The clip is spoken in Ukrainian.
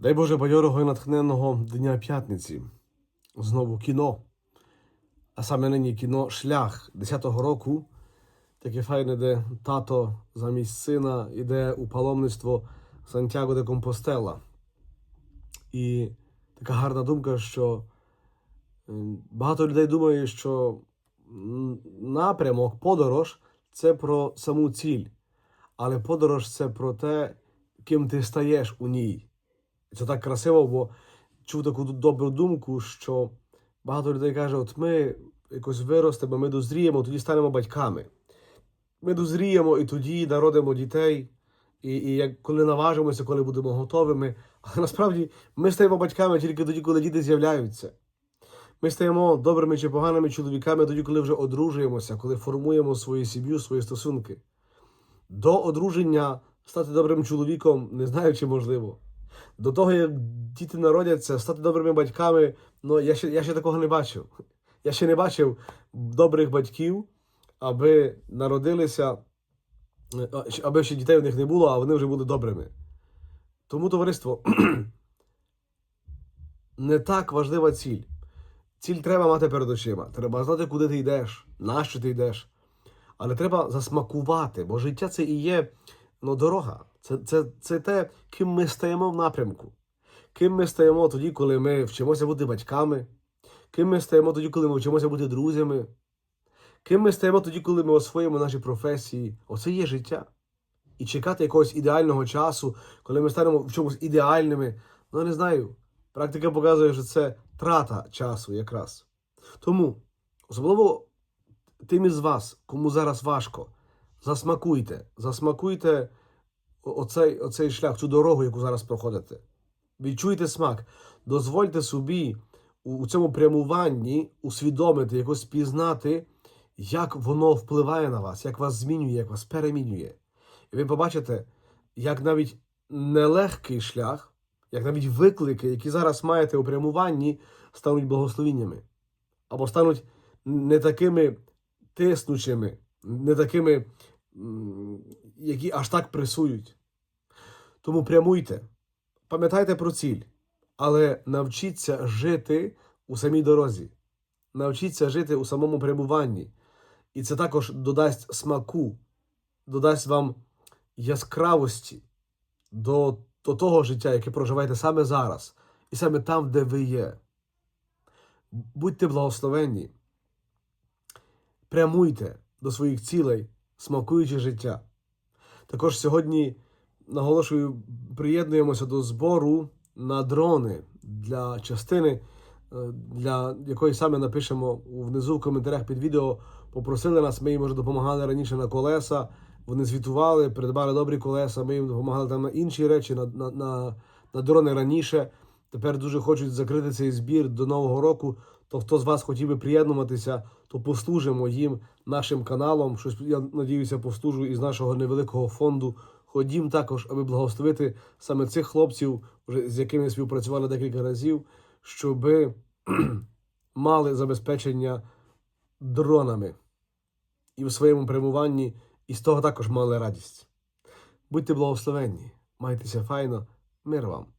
Дай Боже бадьорого і натхненного Дня п'ятниці. Знову кіно. А саме нині кіно Шлях 10-го року. Таке файне, де тато замість сина йде у паломництво Сантьяго де Компостела. І така гарна думка, що е, багато людей думає, що напрямок, подорож це про саму ціль. Але подорож це про те, ким ти стаєш у ній. Це так красиво, бо чув таку добру думку, що багато людей каже: от ми якось виростемо, ми дозріємо, тоді станемо батьками. Ми дозріємо і тоді народимо дітей. І, і як коли наважимося, коли будемо готовими. Але насправді ми стаємо батьками тільки тоді, коли діти з'являються. Ми стаємо добрими чи поганими чоловіками тоді, коли вже одружуємося, коли формуємо свою сім'ю, свої стосунки. До одруження стати добрим чоловіком не знаю, чи можливо. До того, як діти народяться, стати добрими батьками, ну я ще, я ще такого не бачив. Я ще не бачив добрих батьків, аби народилися, е, аби ще дітей у них не було, а вони вже були добрими. Тому, товариство, не так важлива ціль. Ціль треба мати перед очима. Треба знати, куди ти йдеш, на що ти йдеш. Але треба засмакувати, бо життя це і є ну, дорога. Це, це, це те, ким ми стаємо в напрямку. Ким ми стаємо тоді, коли ми вчимося бути батьками, ким ми стаємо тоді, коли ми вчимося бути друзями, ким ми стаємо тоді, коли ми освоїмо наші професії. Оце є життя. І чекати якогось ідеального часу, коли ми станемо в чомусь ідеальними, ну не знаю. Практика показує, що це трата часу якраз. Тому, особливо тим із вас, кому зараз важко, засмакуйте, засмакуйте оцей, оцей шлях, цю дорогу, яку зараз проходите. Відчуйте смак, дозвольте собі у, у цьому прямуванні усвідомити, якось пізнати, як воно впливає на вас, як вас змінює, як вас перемінює. І ви побачите, як навіть нелегкий шлях, як навіть виклики, які зараз маєте у прямуванні, стануть благословіннями. Або стануть не такими тиснучими, не такими, які аж так пресують. Тому прямуйте, пам'ятайте про ціль, але навчіться жити у самій дорозі, навчіться жити у самому прямуванні. І це також додасть смаку, додасть вам яскравості до, до того життя, яке проживаєте саме зараз, і саме там, де ви є. Будьте благословенні, прямуйте до своїх цілей, смакуючи життя. Також сьогодні наголошую, приєднуємося до збору на дрони для частини, е, для якої саме напишемо внизу в коментарях під відео. Попросили нас, ми їм вже допомагали раніше на колеса. Вони звітували, придбали добрі колеса. Ми їм допомагали там на інші речі, на, на, на, на дрони раніше. Тепер дуже хочуть закрити цей збір до Нового року. То хто з вас хотів би приєднуватися, то послужимо їм нашим каналом. Щось я надіюся, послужу із нашого невеликого фонду. Ходім також, аби благословити саме цих хлопців, з якими співпрацювали декілька разів, щоби мали забезпечення дронами і в своєму прямуванні, і з того також мали радість. Будьте благословенні, майтеся файно, мир вам.